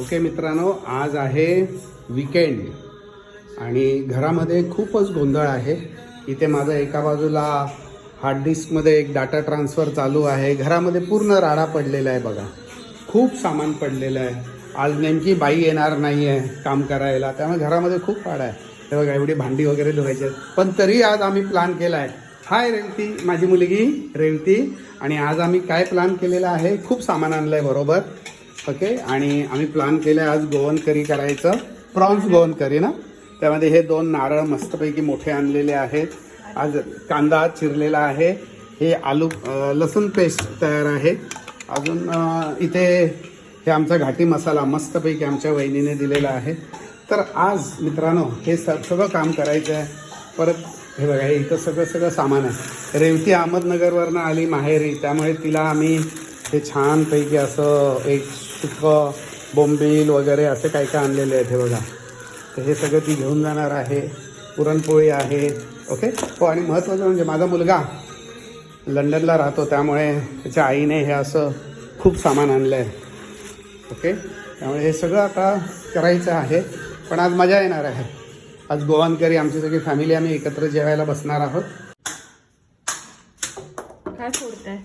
Okay मित्रांनो आज आहे विकेंड आणि घरामध्ये खूपच गोंधळ आहे. इथे माझं एका बाजूला हार्ड डिस्कमध्ये एक डाटा ट्रान्सफर चालू आहे. घरामध्ये पूर्ण राडा पडलेला आहे बघा. खूप सामान पडलेलं आहे. आज नेमकी बाई येणार नाही आहे काम करायला. त्यामुळे घरामध्ये खूप राडा आहे. हे बघा एवढी भांडी वगैरे धुवायची आहेत. पण तरी आज आम्ही प्लॅन केला आहे. हाय रेवती माझी मुलगी रेवती. आणि आज आम्ही काय प्लॅन केलेला आहे? खूप सामान आणलं आहे बरोबर. ओके? आणि आम्ही प्लॅन केलं आहे आज गोवन करी करायचं. प्रॉन्स गोवन करी ना? त्यामध्ये हे दोन नारळ मस्तपैकी मोठे आणलेले आहेत. आज कांदा चिरलेला आहे. हे आलू लसूण पेस्ट तयार आहे. अजून इथे हे आमचा घाटी मसाला मस्तपैकी आमच्या वहिनीने दिलेला आहे. तर आज मित्रांनो हे स सगळं काम करायचं आहे परत हे बघा हे इथं सगळं सगळं सामान आहे. रेवती अहमदनगरवरनं आली माहेरी. त्यामुळे तिला आम्ही हे छानपैकी असं एक सुकं बोंबील वगैरे असे काय काय आणलेले आहेत हे बघा. तर हे सगळं ती घेऊन जाणार आहे. पुरणपोळी आहे. ओके हो आणि महत्त्वाचं म्हणजे माझा मुलगा लंडनला राहतो त्यामुळे त्याच्या आईने हे असं खूप सामान आणलं आहे ओके त्यामुळे हे सगळं आता करायचं आहे. पण आज मजा येणार आहे. आज गोवानकरी आमची सगळी फॅमिली आम्ही एकत्र जेवायला बसणार आहोत. काय फोडताय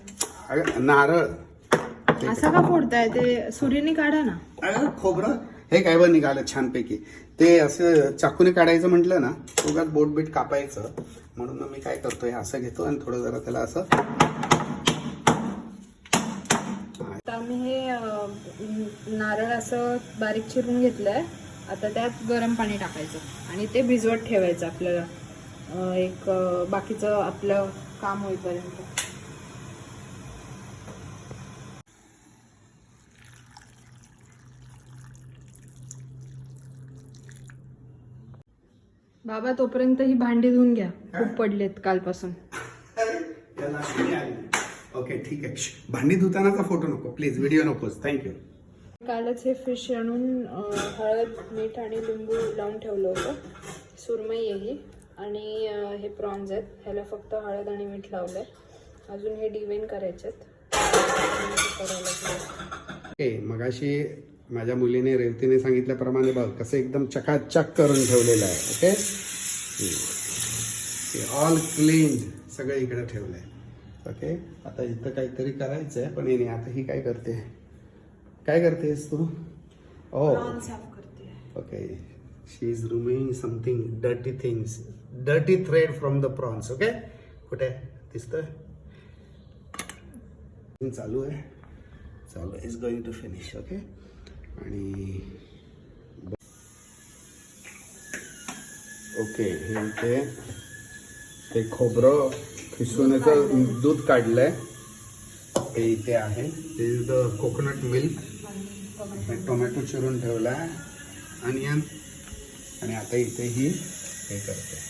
नारळ असं का फोडताय? ते सुरीने काढा ना. अगं, खोबरं. हे काय बरं निघालं छानपैकी. ते असं चाकूने काढायचं म्हटलं ना उगाच बोट बीट कापायचं. म्हणून मी काय करतोय असं घेतो आणि थोडं जरा त्याला असं. आता आम्ही हे अं, नारळ असं बारीक चिरून घेतलंय. आता त्यात गरम पाणी टाकायचं आणि ते भिजवत ठेवायचं आपल्याला. अं, एक अं, बाकीचं आपलं काम होईपर्यंत. बाबा तोपर्यंत ही भांडी धुवून घ्या. खूप पडलेत कालपासून. ओके ठीक आहे. भांडी धुतानाचा फोटो नको प्लीज व्हिडिओ नकोच थँक्यू कालच हे फिश आणून हळद मीठ आणि लिंबू लावून ठेवलं होतं. सुरमई आहे ही. आणि हे प्रॉन्स आहेत. ह्याला फक्त हळद आणि मीठ लावलंय. अजून हे डिवेन करायचे ओके मगाशी माझ्या मुलीने रेवतीने सांगितल्याप्रमाणे बघ कसं एकदम चकाचक करून ठेवलेलं आहे ओके ऑल क्लीन सगळं इकडे ठेवलं आहे ओके आता इथं काहीतरी करायचं आहे पण येणे आता ही काय करते? काय करतेस तू? ओ करते. Okay she is removing something dirty things dirty thread from the prawns okay कुठे? दिसतंय? चालू आहे. चालू is going to finish okay आणि ओके हे इथे ते खोबरं खिसून दूध काढलं आहे हे इथे आहे. ते is the coconut milk tomato चिरून ठेवला आहे अनियन आणि आता इथे ही हे करते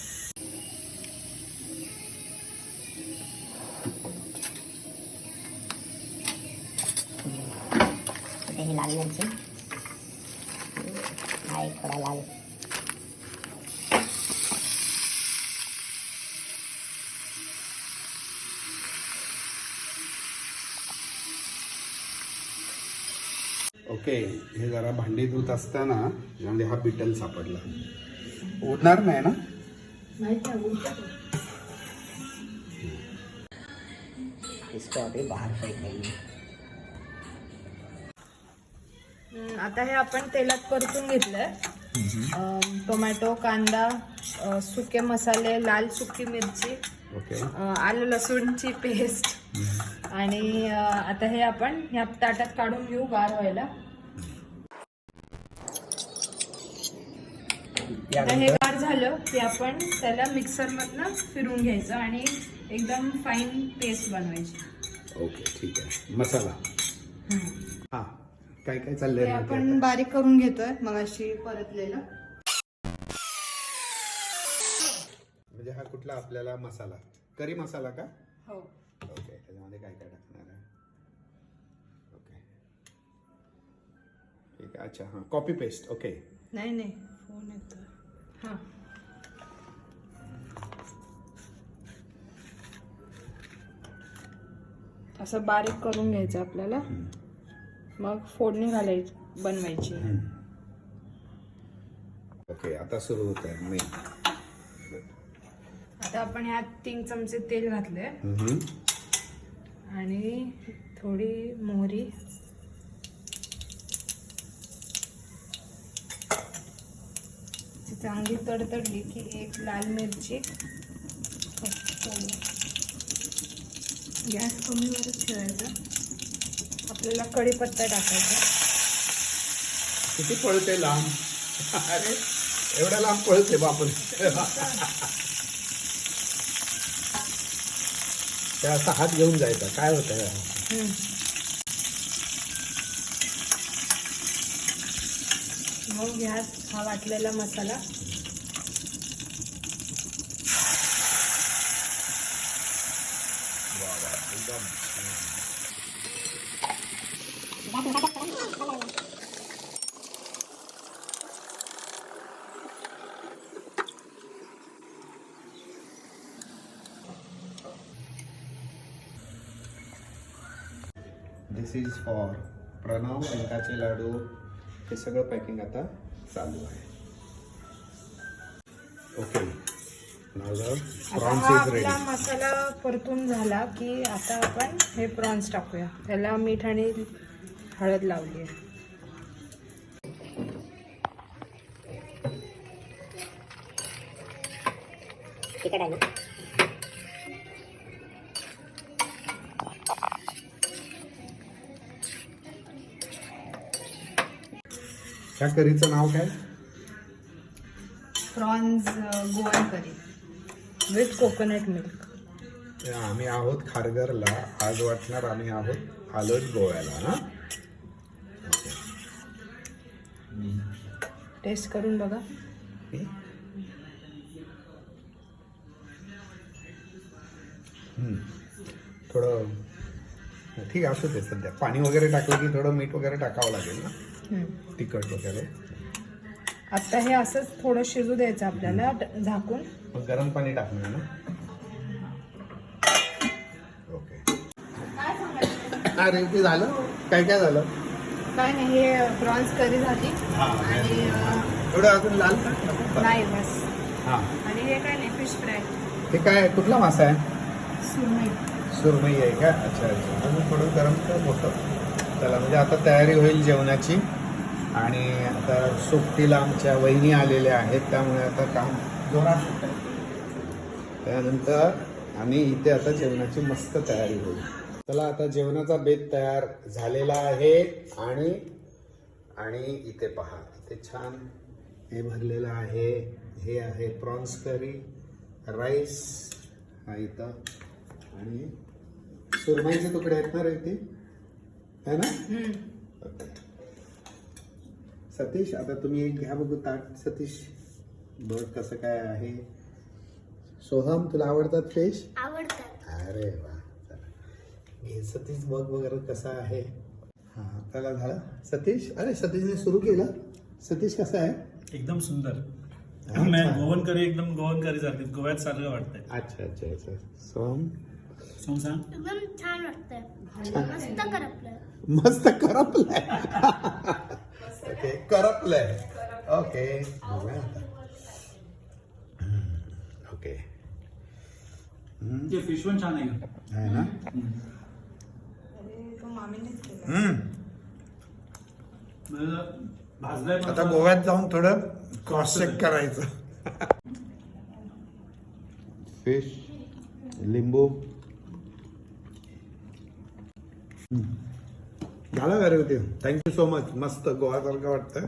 लाल मिरची. हा एक थोडा लाल ओके हे जरा भांडी धुत असताना यामध्ये हा बिटल सापडला. उडणार नाही ना? इसको अभी बाहर फेंकेंगे आता हे आपण तेलात परतून घेतलंय. टोमॅटो कांदा अं, सुके मसाले लाल सुकी मिरची ओके. अं, आलं लसूणची पेस्ट. आणि अं, आता हे आपण ह्या ताटात काढून घेऊ गार व्हायला. आता हे गार झालं की आपण त्याला मिक्सर मधनं फिरून घ्यायचं आणि एकदम फाईन पेस्ट बनवायची. ओके ठीक आहे. मसाला. हा. काय काय चाललंय आपण बारीक करून घेतोय मग अशी परतलेलं. म्हणजे हा कुठला आपल्याला मसाला? करी मसाला का? हो. ओके त्याच्यामध्ये काय काय टाकणार आहे? ओके. ठीक आहे अच्छा हां कॉपी पेस्ट ओके. नाही नाही फोन येतो हा. असं बारीक करून घ्यायचं आपल्याला. मग फोडणी घालायची बनवायची. ओके आता सुरू होत आहे मी आता आपण ह्यात तीन चमचे तेल घातले आणि थोडी मोहरी. चांगली तडतडली की एक लाल मिरची. गॅस कमीवरच ठेवायचा. आपल्याला कढीपत्ता टाकायचा. किती पळते लांब? अरे एवढ्या लांब पळते बापरे. त्या असा हात घेऊन जायचा. काय होत हम्म. मग ह्यात हा वाटलेला मसाला. दिस इज फॉर प्रणव डिंकाचे लाडू हे सगळं पॅकिंग आता चालू आहे. ओके आता प्रॉन्स इज रेडी आपला मसाला परतून झाला की आता आपण हे प्रॉन्स टाकूया. त्याला मीठ आणि हळद लावली आहे. तिखट आहे ह्या करीचं नाव काय? Prawns Goan curry. With coconut milk ते आम्ही आहोत खारघरला. आज वाटणार आम्ही आहोत आलोच गोव्याला ना टेस्ट करून बघा. हम्म. थोडं ठीक असू दे सध्या. पाणी वगैरे टाकलं की थोडं मीठ वगैरे टाकावं लागेल ना. तिखट वगैरे. आता हे असंच थोडं शिजू द्यायचं आपल्याला झाकून. गरम पाणी टाकणार ना? ओके. अरे ते झालं? काय काय झालं? काय नाही हे प्रॉन्स करी झाली. आणि एवढं अजून लाल नाही बस. हां. आणि हे काय नाही फिश फ्राय. हे काय कुठला मासा आहे? सुरमई. सुरमई आहे का? अच्छा अच्छा. अजून थोडं गरम कर मोठं चला म्हणजे आता तयारी होईल जेवणाची. आणि आता सोबतीला आमच्या वहिनी आलेल्या आहेत त्यामुळे आता काम जोरात होत. त्यानंतर आम्ही इथे आता जेवणाची मस्त तयारी होईल चला आता जेवणाचा बेत तयार झालेला आहे आणि आणि इथे पहा इथे छान हे भरलेलं आहे हे आहे प्रॉन्स करी राईस हा इथं आणि सुरमईचे तुकडे आहेत ना रे इथे है ना. ओके. सतीश आता तुम्ही एक घ्या बघू ताट. सतीश बघ कसं काय आहे. सोहम तुला आवडतात फिश आवडतात. अरे वा चला. घे सतीश बघ वगैरे कसा आहे. हा त्याला झालं. सतीश अरे सतीशने सुरू केलं. सतीश कसा आहे? एकदम सुंदर. मैं गोवन करी एकदम गोवन करी सारखी गोव्यात सारखं वाटतंय. अच्छा अच्छा अच्छा. सोहम? सांग सांग. एकदम छान वाटतंय. मस्त करपलं मस्त करपलंय. ओके करपलंय. ओके बघूया आता. हम्म, ओके ते फिश पण छान आहे आहे ना? हम्म. म्हणजे भाजलाय पण आता गोव्यात जाऊन थोडं क्रॉस चेक करायचं. फिश लिंबू. झालं का रे थँक्यू सो मच मस्त गोवासारखं वाटतं